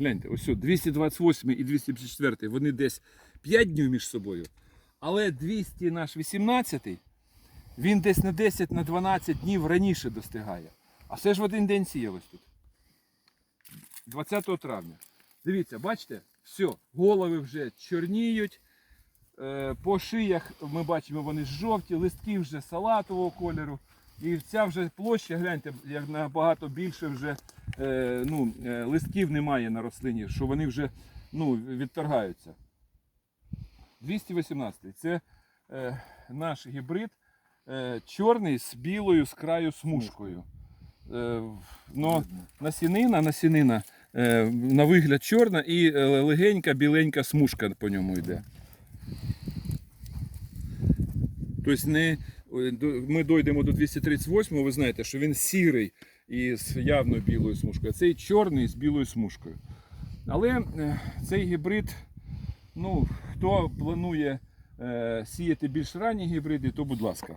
гляньте, ось 228 і 254, вони десь 5 днів між собою. Але 200 наш 18, він десь на 10 на 12 днів раніше достигає. А все ж в один день сіялось тут. 20 травня. Дивіться, бачите, все, голови вже чорніють. Е, По шиях ми бачимо, вони жовті, листки вже салатового кольору. І ця вже площа, гляньте, як набагато більше вже ну, е, листків немає на рослині, що вони вже ну, відторгаються. 218 це е, наш гібрид е, чорний з білою з краю смужкою. Е, но насінина, насінина е, на вигляд чорна і е, легенька біленька смужка по ньому йде. Тобто не, ми дійдемо до 238, ви знаєте, що він сірий і з явно білою смужкою, а цей чорний з білою смужкою. Але е, цей гібрид, ну, хто планує е, сіяти більш ранні гібриди, то будь ласка.